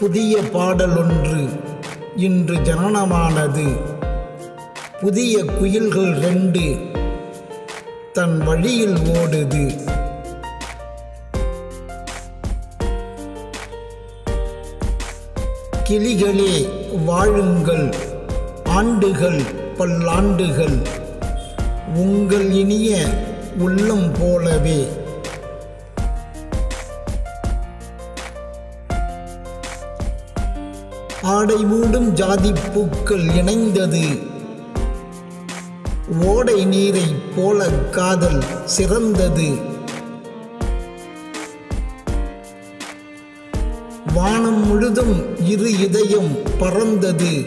புதிய பாடலொன்று இன்று ஜனனமானது. புதிய குயில்கள் ரெண்டு தன் வழியில் ஓடுது. கிளிகளே வாழுங்கள். ஆண்டுகள் பல்லாண்டுகள். உங்கள் இனிய உள்ளம் போலவே. ஆடை மூடும் ஜாதி பூக்கள் இணைந்தது. ஓடை நீரை போல காதல் சிறந்தது. வானம் முழுதும் இரு இதயம் பறந்தது.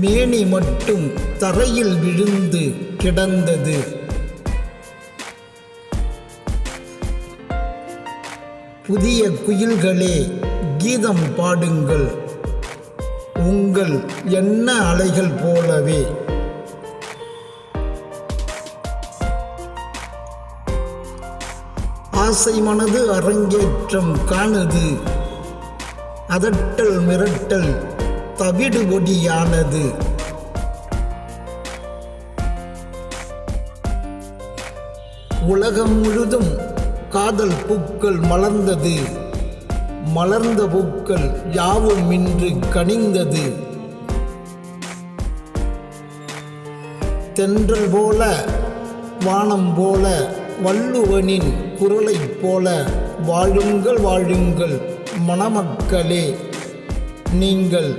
மேனி மட்டும் தரையில் விழுந்து கிடந்தது. புதிய குயில்களே கீதம் பாடுங்கள். உங்கள் என்ன அலைகள் போலவே. ஆசை மனது அரங்கேற்றம் காணுது. அதட்டல் மிரட்டல் தவிடு ஒடியானது. உலகம் முழுதும் காதல் பூக்கள் மலர்ந்தது. மலர்ந்த பூக்கள் யாவும் இன்று கனிந்தது. தென்றல் போல வானம் போல வள்ளுவனின் குரலைப் போல வாழுங்கள் வாழுங்கள் மணமக்களே. நீங்கள்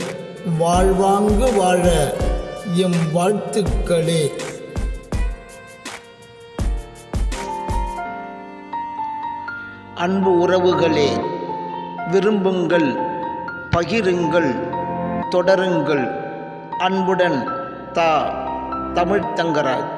வாழ்வாங்கு வாழ எம் வாழ்த்துக்களே. அன்பு உறவுகளே விரும்புங்கள் பகிருங்கள் தொடருங்கள். அன்புடன் தா தமிழ்த்தங்கராஜ்